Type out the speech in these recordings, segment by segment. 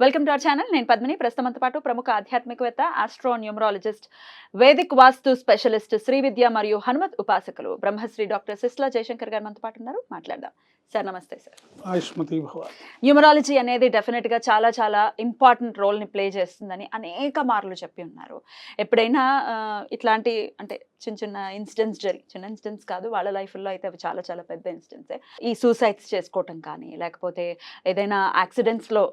Welcome to our channel నేను పద్మిని. ప్రస్తుతంతో పాటు ప్రముఖ ఆధ్యాత్మికవేత్త astro numerologist vedic vastu specialist Shri Vidya మరియు హనుమత్ ఉపాసకులు బ్రహ్మశ్రీ డాక్టర్ సిస్లా జయశంకర్ గారు మనతో పాటు ఉన్నారు. మాట్లాడదాం. సార్ నమస్తే సార్. న్యూమరాలజీ అనేది డెఫినెట్గా చాలా చాలా ఇంపార్టెంట్ రోల్ని ప్లే చేస్తుందని అనేక మార్లు చెప్పి ఉన్నారు. ఎప్పుడైనా ఇట్లాంటి అంటే చిన్న చిన్న ఇన్సిడెంట్స్ జరిగి చిన్న ఇన్సిడెంట్స్ కాదు వాళ్ళ లైఫ్లో అయితే అవి చాలా చాలా పెద్ద ఇన్సిడెంట్సే ఈ సూసైడ్స్ చేసుకోవటం కానీ లేకపోతే ఏదైనా యాక్సిడెంట్స్లో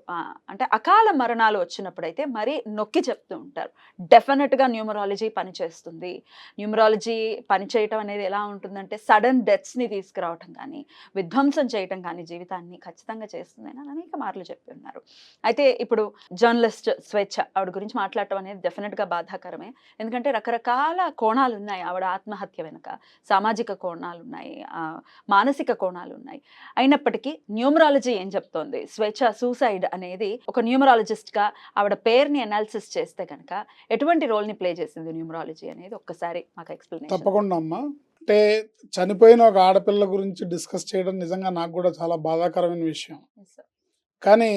అంటే అకాల మరణాలు వచ్చినప్పుడైతే మరీ నొక్కి చెప్తూ ఉంటారు. డెఫినెట్గా న్యూమరాలజీ పనిచేస్తుంది. న్యూమరాలజీ పనిచేయటం అనేది ఎలా ఉంటుందంటే సడన్ డెత్స్ని తీసుకురావటం కానీ విధ్వంసం చేయటం కానీ జీవితాన్ని ఖచ్చితంగా చేస్తుంది అని అనేక మార్లు చెప్పి ఉన్నారు. అయితే ఇప్పుడు జర్నలిస్ట్ స్వేచ్ఛ ఆవిడ గురించి మాట్లాడటం అనేది డెఫినెట్గా బాధాకరమే. ఎందుకంటే రకరకాల కోణాలు ఉన్నాయి ఆవిడ ఆత్మహత్య వెనుక. సామాజిక కోణాలు ఉన్నాయి మానసిక కోణాలు ఉన్నాయి. అయినప్పటికీ న్యూమరాలజీ ఏం చెప్తోంది? స్వేచ్ఛ సూసైడ్ అనేది ఒక న్యూమరాలజిస్ట్గా ఆవిడ పేరుని అనాలిసిస్ చేస్తే కనుక ఎటువంటి రోల్ని ప్లే చేసింది న్యూమరాలజీ అనేది? ఒక్కసారి మాకు ఎక్స్ప్లెయిన్ తప్పకుండా అమ్మా. అంటే చనిపోయిన ఒక ఆడపిల్ల గురించి డిస్కస్ చేయడం నిజంగా నాకు కూడా చాలా బాధాకరమైన విషయం. కానీ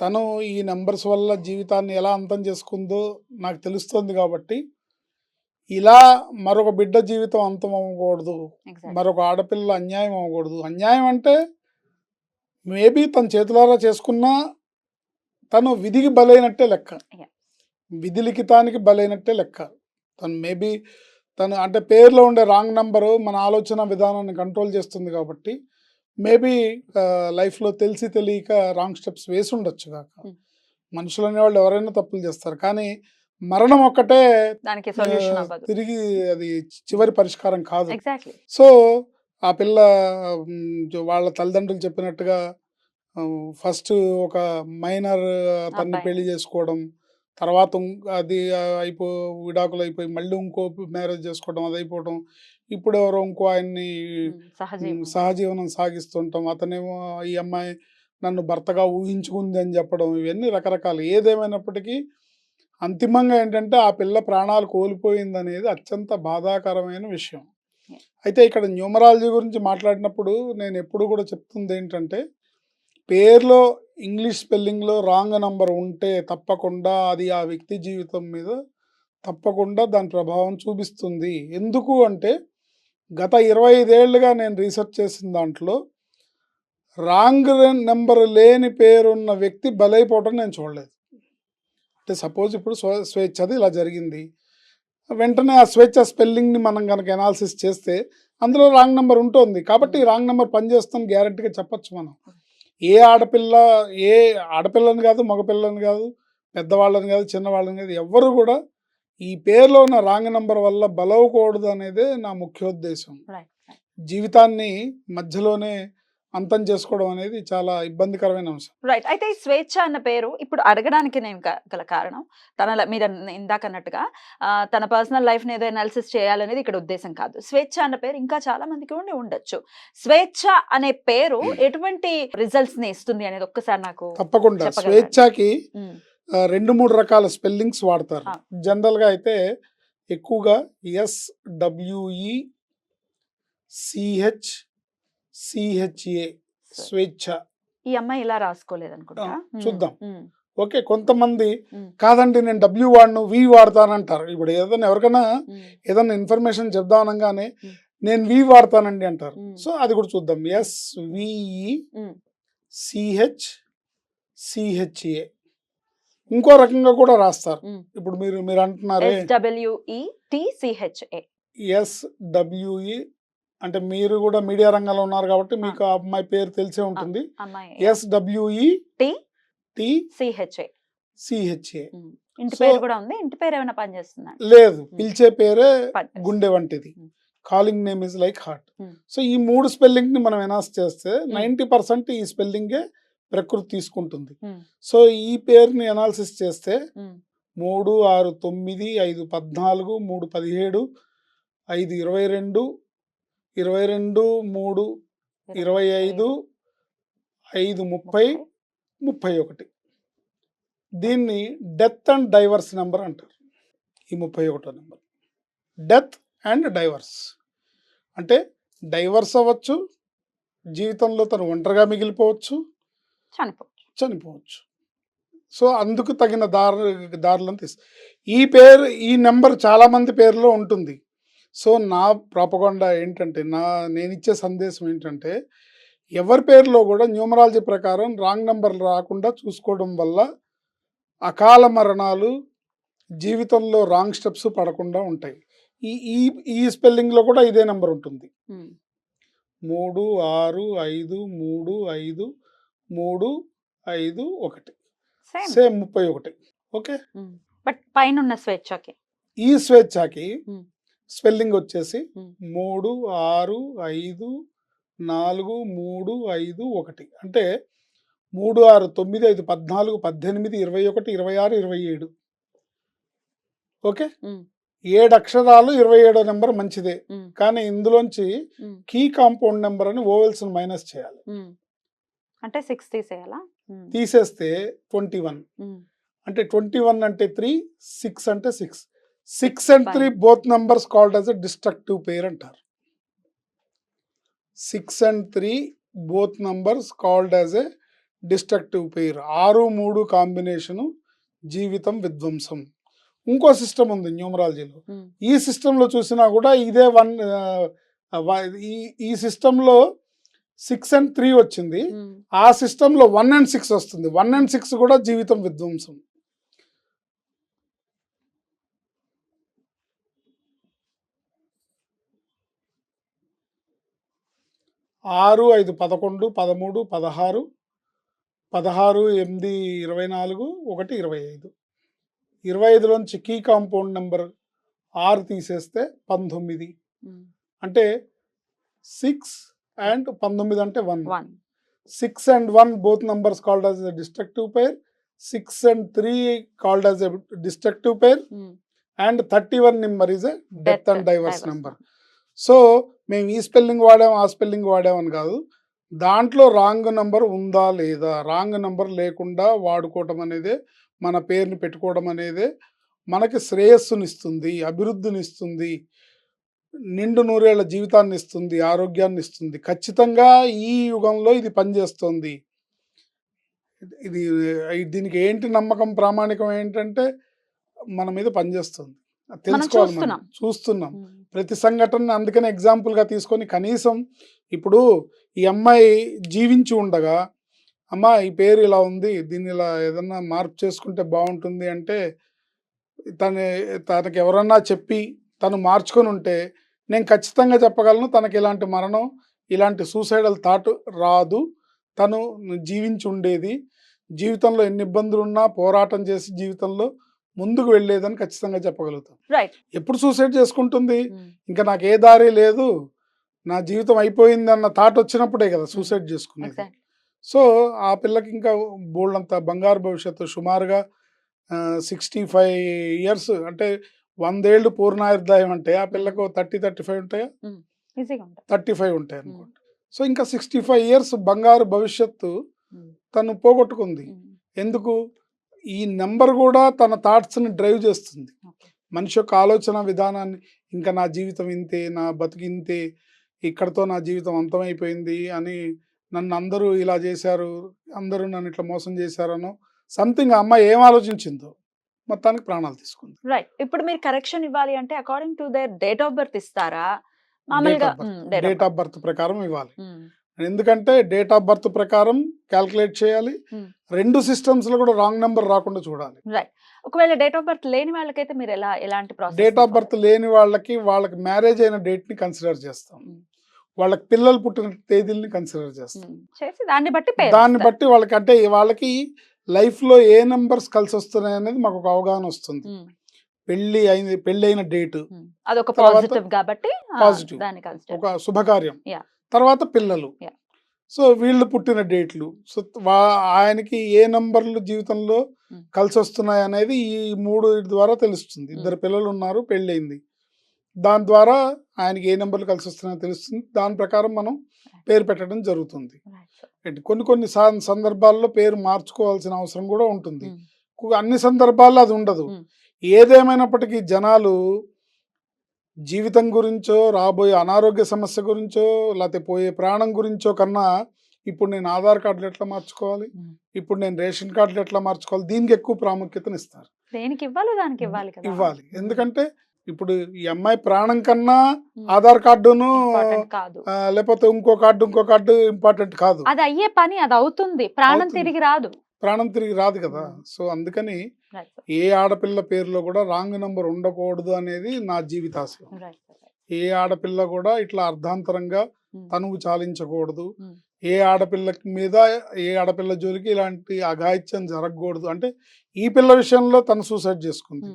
తను ఈ నెంబర్స్ వల్ల జీవితాన్ని ఎలా అంతం చేసుకుందో నాకు తెలుస్తుంది కాబట్టి ఇలా మరొక బిడ్డ జీవితం అంతం అవ్వకూడదు మరొక ఆడపిల్ల అన్యాయం అవ్వకూడదు. అన్యాయం అంటే మేబీ తన చేతులారా చేసుకున్నా తను విధికి బలైనట్టే లెక్క. విధి లిఖితానికి బలైనట్టే లెక్క. తను మేబీ తను అంటే పేరులో ఉండే రాంగ్ నంబరు మన ఆలోచన విధానాన్ని కంట్రోల్ చేస్తుంది కాబట్టి మేబీ లైఫ్లో తెలిసి తెలియక రాంగ్ స్టెప్స్ వేసి ఉండొచ్చు కాక. Hmm. మనుషులు అనేవాళ్ళు ఎవరైనా తప్పులు చేస్తారు. కానీ మరణం ఒక్కటే దానికి తిరిగి అది చివరి పరిష్కారం కాదు. సో ఆ పిల్ల వాళ్ళ తల్లిదండ్రులు చెప్పినట్టుగా ఫస్ట్ ఒక మైనర్ తన్ని అబ్బాయి. పెళ్ళి చేసుకోవడం తర్వాత అది అయిపో విడాకులు అయిపోయి మళ్ళీ ఇంకో మ్యారేజ్ చేసుకోవడం అది అయిపోవడం ఇప్పుడు ఎవరో ఇంకో ఆయన్ని సహజీవనం సాగిస్తుంటాం అతనేమో ఈ అమ్మాయి నన్ను భర్తగా ఊహించుకుంది అని చెప్పడం ఇవన్నీ రకరకాలు ఏదేమైనప్పటికీ అంతిమంగా ఏంటంటే ఆ పిల్ల ప్రాణాలు కోల్పోయింది అనేది అత్యంత బాధాకరమైన విషయం. అయితే ఇక్కడ న్యూమరాలజీ గురించి మాట్లాడినప్పుడు నేను ఎప్పుడు కూడా చెప్తుంది ఏంటంటే పేర్లో ఇంగ్లీష్ స్పెల్లింగ్లో రాంగ్ నంబర్ ఉంటే తప్పకుండా అది ఆ వ్యక్తి జీవితం మీద తప్పకుండా దాని ప్రభావం చూపిస్తుంది. ఎందుకు అంటే గత ఇరవై ఐదేళ్ళుగా నేను రీసెర్చ్ చేసిన దాంట్లో రాంగ్ నెంబర్ లేని పేరున్న వ్యక్తి బలైపోవటం నేను చూడలేదు. అంటే సపోజ్ ఇప్పుడు స్వేచ్ఛ స్వేచ్ఛది ఇలా జరిగింది. వెంటనే ఆ స్వేచ్ఛ స్పెల్లింగ్ని మనం కనుక ఎనాలిసిస్ చేస్తే అందులో రాంగ్ నెంబర్ ఉంటుంది. కాబట్టి రాంగ్ నెంబర్ పనిచేస్తుంది గ్యారంటీగా చెప్పచ్చు మనం. ఏ ఆడపిల్ల ఏ ఆడపిల్లని కాదు మగపిల్లని కాదు పెద్దవాళ్ళని కాదు చిన్నవాళ్ళని కాదు ఎవ్వరు కూడా ఈ పేరులో ఉన్న రాంగ్ నెంబర్ వల్ల బలవకూడదు అనేదే నా ముఖ్యోద్దేశం. జీవితాన్ని మధ్యలోనే అంతం చేసుకోవడం అనేది చాలా ఇబ్బందికరమైన అంశం. రైట్ అయితే ఈ స్వేచ్ఛ అన్న పేరు ఇప్పుడు అడగడానికి నేను గల కారణం తన మీరు ఇందాక అన్నట్టుగా తన పర్సనల్ లైఫ్ని ఏదో అనాలిసిస్ చేయాలనేది ఇక్కడ ఉద్దేశం కాదు. స్వేచ్ఛ అన్న పేరు ఇంకా చాలా మందికి ఉండి ఉండొచ్చు. స్వేచ్ఛ అనే పేరు ఎటువంటి రిజల్ట్స్ని ఇస్తుంది అనేది ఒక్కసారి నాకు తప్పకుండా? స్వేచ్ఛకి ఆ, రెండు మూడు రకాల స్పెల్లింగ్స్ వాడతారు. ఆ. జనరల్గా అయితే ఎక్కువగా ఎస్ డబ్ల్యూఈ సిహెచ్ సిహెచ్ఏ స్వేచ్ఛ. ఈ అమ్మాయి ఇలా రాసుకోలేదు అనుకుంటా చూద్దాం. ఓకే కొంతమంది కాదండి నేను డబ్ల్యూ వాడను వి వాడతానంటారు. ఇప్పుడు ఏదైనా ఎవరికైనా ఏదైనా ఇన్ఫర్మేషన్ చెప్దాం అనగానే. నేను వి వాడతానండి అంటారు. సో అది కూడా చూద్దాం. ఎస్ విఈ సిహెచ్ సిహెచ్ఏ ఇంకో రకంగా కూడా రాస్తారు. ఇప్పుడు మీరు మీరు అంటున్నారే. ఎస్డబ్ల్యూఈ టిసిహెచ్ఏ ఎస్ డబ్ల్యూఈ అంటే మీరు కూడా మీడియా రంగంలో ఉన్నారు కాబట్టి మీకు ఆ అమ్మాయి పేరు తెలిసే ఉంటుంది. అమ్మాయి S W E T T C H A C H A ఇంటి So- పేరు కూడా ఉంది. ఇంటి పేరు ఏమైనా పనిచేస్తుందా లేదు. పిలిచే పేరే. గుండె వంటిది. Hmm. Calling name is like heart Hmm. So ఈ మూడు స్పెల్లింగ్ని మనం ఎనాస్ చేస్తే నైంటీ పర్సెంట్ ఈ స్పెల్లింగే ప్రకృతి తీసుకుంటుంది. సో ఈ పేరుని ఎనాలిసిస్ చేస్తే మూడు ఆరు తొమ్మిది ఐదు పద్నాలుగు మూడు పదిహేడు ఐదు ఇరవై రెండు ఇరవై రెండు మూడు ఇరవై ఐదు ఐదు ముప్పై ముప్పై. ఒకటి. దీన్ని డెత్ అండ్ డైవర్స్ నెంబర్ అంటారు. ఈ ముప్పై ఒకటో నెంబర్. Death and divorce. అంటే డైవర్స్ అవ్వచ్చు జీవితంలో తను ఒంటరిగా మిగిలిపోవచ్చు చనిపోవచ్చు. చనిపోవచ్చు. సో అందుకు తగిన దారి దారులను తీసు ఈ పేరు ఈ నెంబర్ చాలామంది పేర్లో ఉంటుంది. సో నా ప్రాపగొండ ఏంటంటే నా నేను ఇచ్చే సందేశం ఏంటంటే ఎవరి పేరులో కూడా న్యూమరాలజీ ప్రకారం రాంగ్ నెంబర్ రాకుండా చూసుకోవడం వల్ల అకాల మరణాలు జీవితంలో రాంగ్ స్టెప్స్ పడకుండా ఉంటాయి. ఈ ఈ ఈ స్పెల్లింగ్లో కూడా ఇదే నెంబర్ ఉంటుంది. మూడు ఆరు ఐదు మూడు ఐదు మూడు ఐదు ఒకటి. సేమ్. ముప్పై ఒకటి. ఓకే? బట్ పైన స్వేచ్ఛకి. ఈ స్వేచ్ఛకి. స్పెల్లింగ్ వచ్చేసి. మూడు ఆరు ఐదు నాలుగు మూడు ఐదు ఒకటి. అంటే మూడు ఆరు తొమ్మిది ఐదు పద్నాలుగు పద్దెనిమిది ఇరవై ఒకటి ఇరవై ఆరు ఇరవై ఏడు. ఓకే. ఏడు అక్షరాలు ఇరవై ఏడో నెంబర్ మంచిదే. కానీ ఇందులోంచి కీ కాంపౌండ్ నెంబర్ అని ఓవెల్స్ మైనస్ చేయాలి. అంటే సిక్స్ తీసేయాలా? తీసేస్తే ట్వంటీ వన్. అంటే ట్వంటీ వన్ అంటే త్రీ సిక్స్ అంటే six. Six and. Three both numbers called as a destructive pair అంటారు. Six and three both numbers called as a destructive pair ఆరు మూడు కాంబినేషను జీవితం విధ్వంసం. ఇంకో సిస్టమ్ ఉంది న్యూమరాలజీలో. ఉమ్, ఈ సిస్టంలో చూసినా కూడా ఇదే వన్ ఈ ఈ సిస్టంలో సిక్స్ అండ్ త్రీ వచ్చింది. ఉమ్. ఆ సిస్టంలో వన్ అండ్ సిక్స్ వస్తుంది. వన్ అండ్ సిక్స్ కూడా జీవితం విధ్వంసం. ఆరు ఐదు పదకొండు పదమూడు పదహారు పదహారు ఎనిమిది ఇరవై నాలుగు ఒకటి ఇరవై ఐదు. ఇరవై ఐదులోంచి కీ కాంపౌండ్ నెంబర్ ఆరు తీసేస్తే పంతొమ్మిది. అంటే సిక్స్ అండ్ పంతొమ్మిది అంటే one. One. Six and one both numbers called as a destructive pair. Six and three called as a destructive pair. And thirty one number is a death and divorce. Number. So మేము ఈ spelling వాడాం ఆ spelling వాడామని కాదు. దాంట్లో wrong number ఉందా లేదా? Wrong number లేకుండా వాడుకోవటం అనేదే మన పేరుని పెట్టుకోవడం అనేదే మనకి శ్రేయస్సునిస్తుంది అభివృద్ధినిస్తుంది నిండు నూరేళ్ళ జీవితాన్ని ఇస్తుంది ఆరోగ్యాన్ని ఇస్తుంది ఖచ్చితంగా ఈ యుగంలో ఇది పనిచేస్తుంది. ఇది దీనికి ఏంటి నమ్మకం ప్రామాణికం ఏంటంటే మన మీద పనిచేస్తుంది. తెలుసుకోవాలి చూస్తున్నాం. ప్రతి సంఘటన అందుకనే ఎగ్జాంపుల్గా తీసుకొని కనీసం ఇప్పుడు ఈ అమ్మాయి జీవించి ఉండగా అమ్మ ఈ పేరు ఇలా ఉంది దీన్ని ఇలా ఏదన్నా మార్పు చేసుకుంటే బాగుంటుంది అంటే తను తనకి ఎవరన్నా చెప్పి తను మార్చుకొని ఉంటే నేను ఖచ్చితంగా చెప్పగలను తనకి ఇలాంటి మరణం ఇలాంటి సూసైడల్ థాట్ రాదు. తను జీవించి ఉండేది. జీవితంలో ఎన్ని ఇబ్బందులు ఉన్నా పోరాటం చేసి జీవితంలో ముందుకు వెళ్ళేదని ఖచ్చితంగా చెప్పగలుగుతాను రైట్ ఎప్పుడు సూసైడ్ చేసుకుంటుంది? ఉమ్. ఇంకా నాకు ఏ దారి లేదు. నా జీవితం అయిపోయింది అన్న థాట్ వచ్చినప్పుడే కదా సూసైడ్ చేసుకునేది. ఎగ్జాక్ట్ సో ఆ పిల్లకి ఇంకా బోల్డంత బంగారు భవిష్యత్తు సుమారుగా సిక్స్టీ ఫైవ్ ఇయర్స్ అంటే వందేళ్ళు పూర్ణాయుర్దాయం అంటే ఆ పిల్లకు థర్టీ థర్టీ ఫైవ్ ఉంటాయా. థర్టీ ఫైవ్ ఉంటాయి అనుకోండి సో ఇంకా సిక్స్టీ ఫైవ్ ఇయర్స్ బంగారు భవిష్యత్తు. తను పోగొట్టుకుంది. ఎందుకు? ఈ నెంబర్ కూడా తన థాట్స్ని డ్రైవ్ చేస్తుంది. మనిషి యొక్క ఆలోచన విధానాన్ని ఇంకా నా జీవితం ఇంతే నా బతుకు ఇంతే ఇక్కడతో నా జీవితం అంతమైపోయింది అని నన్ను అందరూ ఇలా చేశారు అందరూ నన్ను ఇట్లా మోసం చేశారనో సంథింగ్ ఆ అమ్మాయి ఏం ఆలోచించిందో మొత్తానికి ప్రాణాలు తీసుకుంది. రైట్ ఇప్పుడు మీరు కరెక్షన్ ఇవ్వాలి అంటే according to their date of birth ఇస్తారా? డేట్ ఆఫ్ బర్త్ ప్రకారం ఇవ్వాలి. ఎందుకంటే డేట్ ఆఫ్ బర్త్ ప్రకారం క్యాల్కులేట్ చేయాలి. Hmm. రెండు systems లో కూడా రాంగ్ నెంబర్ రాకుండా చూడాలి. రైట్ ఒకవేళ డేట్ ఆఫ్ బర్త్ లేని వాళ్ళకైతే మీరు ఎలా ఎలాంటి డేట్ ఆఫ్ బర్త్ లేని వాళ్ళకి వాళ్ళకి మ్యారేజ్ అయిన డేట్ని కన్సిడర్ చేస్తాం. Hmm. వాళ్ళకి పిల్లలు పుట్టిన తేదీల్ని కన్సిడర్ చేస్తాం. చేసి దాన్ని బట్టి దాన్ని. బట్టి వాళ్ళకి అంటే వాళ్ళకి లైఫ్లో ఏ నెంబర్స్ కలిసి వస్తున్నాయి అనేది మాకు ఒక అవగాహన వస్తుంది. పెళ్ళి అయింది పెళ్ళి అయిన డేట్. అదొక పాజిటివ్ కాబట్టి కన్సిడర్ ఒక శుభకార్యం. తర్వాత పిల్లలు. సో వీళ్ళు పుట్టిన డేట్లు. సో వా- ఆయనకి ఏ నంబర్లు జీవితంలో Hmm. కలిసి వస్తున్నాయి అనేది ఈ మూడు ద్వారా తెలుస్తుంది. ఇద్దరు పిల్లలు ఉన్నారు పెళ్ళయింది. దాని ద్వారా ఆయనకి ఏ నెంబర్లు కలిసి వస్తున్నాయో తెలుస్తుంది. దాని ప్రకారం మనం పేరు పెట్టడం జరుగుతుంది. కొన్ని కొన్ని సందర్భాల్లో పేరు మార్చుకోవాల్సిన అవసరం కూడా ఉంటుంది. కు- అన్ని సందర్భాల్లో అది ఉండదు. ఏదేమైనప్పటికీ జనాలు జీవితం గురించో రాబోయే అనారోగ్య సమస్య గురించో లేకపోతే పోయే ప్రాణం గురించో కన్నా ఇప్పుడు నేను ఆధార్ కార్డులు ఎట్లా మార్చుకోవాలి. ఇప్పుడు నేను రేషన్ కార్డులు ఎట్లా మార్చుకోవాలి? దీనికి ఎక్కువ ప్రాముఖ్యతనిస్తారు దేనికి ఇవ్వాలి దానికి ఇవ్వాలి ఇవ్వాలి. ఎందుకంటే ఇప్పుడు ఈ అమ్మాయి ప్రాణం కన్నా. ఆధార్ కార్డును లేకపోతే ఇంకో కార్డు ఇంకో కార్డు ఇంపార్టెంట్ కాదు. అది అయ్యే పని అది అవుతుంది. ప్రాణం. తిరిగి రాదు. ప్రాణం తిరిగి రాదు కదా. సో అందుకని. ఏ ఆడపిల్ల పేరులో కూడా రాంగ్ నంబర్ ఉండకూడదు అనేది నా జీవితాశయం. ఏ ఆడపిల్ల కూడా ఇట్లా అర్ధాంతరంగా. తనువు చాలించకూడదు. ఏ ఆడపిల్ల మీద ఏ ఆడపిల్ల జోలికి ఇలాంటి అఘాయిత్యం జరగకూడదు అంటే ఈ పిల్ల విషయంలో తను సూసైడ్ చేసుకుంది.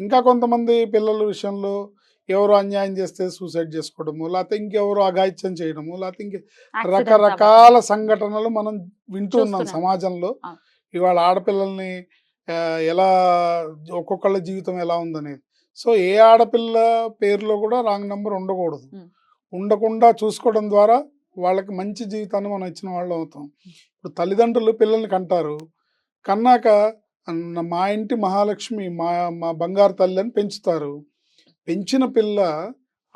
ఇంకా కొంతమంది పిల్లల విషయంలో ఎవరు అన్యాయం చేస్తే సూసైడ్ చేసుకోవడము లేకపోతే ఇంకెవరు అఘాయిత్యం చేయడము లేకపోతే ఇంక రకరకాల సంఘటనలు మనం వింటూ ఉన్నాం. సమాజంలో. ఇవాళ ఆడపిల్లల్ని ఎలా ఒక్కొక్కళ్ళ జీవితం ఎలా ఉందనేది. సో ఏ ఆడపిల్ల పేరులో కూడా రాంగ్ నెంబర్ ఉండకూడదు. ఉండకుండా చూసుకోవడం ద్వారా వాళ్ళకి మంచి జీవితాన్ని మనం ఇచ్చిన వాళ్ళం అవుతాం. ఇప్పుడు తల్లిదండ్రులు పిల్లల్ని కంటారు. కన్నాక మా ఇంటి మహాలక్ష్మి మా మా బంగారు తల్లి అని పెంచుతారు. పెంచిన పిల్ల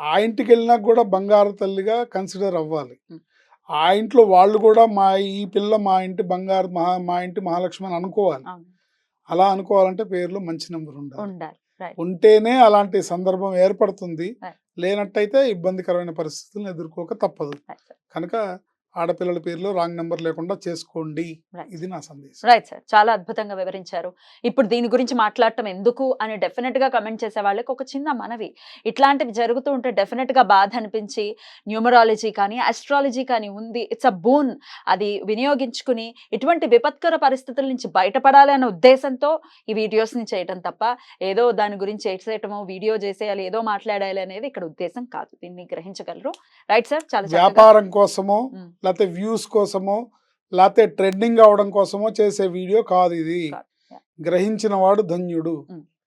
ఆ ఇంటికి వెళ్ళినా కూడా బంగారు తల్లిగా కన్సిడర్ అవ్వాలి. ఆ ఇంట్లో వాళ్ళు కూడా మా ఈ పిల్ల మా ఇంటి బంగారు మహా మా ఇంటి మహాలక్ష్మి అని అనుకోవాలి. అలా అనుకోవాలంటే పేరులో మంచి నెంబర్ ఉండాలి. ఉంటేనే అలాంటి సందర్భం ఏర్పడుతుంది. లేనట్టయితే ఇబ్బందికరమైన పరిస్థితులను ఎదుర్కోక తప్పదు. కనుక ఆడపిల్లల పేరులో రాంగ్ నెంబర్ లేకుండా చేసుకోండి. ఇది నా సందేశం. రైట్ సార్ చాలా అద్భుతంగా వివరించారు. ఇప్పుడు దీని గురించి మాట్లాడటం ఎందుకు అని డెఫినెట్గా కమెంట్ చేసే వాళ్ళకి ఒక చిన్న మనవి. ఇట్లాంటివి జరుగుతూ ఉంటే డెఫినెట్గా బాధ అనిపించి న్యూమరాలజీ కానీ అస్ట్రాలజీ కానీ ఉంది. ఇట్స్ అ బూన్ అది వినియోగించుకుని ఇటువంటి విపత్కర పరిస్థితుల నుంచి బయటపడాలి అనే ఉద్దేశంతో ఈ వీడియోస్ని చేయటం తప్ప ఏదో దాని గురించి చేసేయటమో వీడియో చేసేయాలి ఏదో మాట్లాడాలి అనేది ఇక్కడ ఉద్దేశం కాదు. దీన్ని గ్రహించగలరు. రైట్ సార్ చాలా వ్యాపారం కోసమో. లేకపోతే వ్యూస్ కోసమో లేకపోతే ట్రెండింగ్ అవడం కోసమో చేసే వీడియో కాదు ఇది. గ్రహించిన వాడు ధన్యుడు.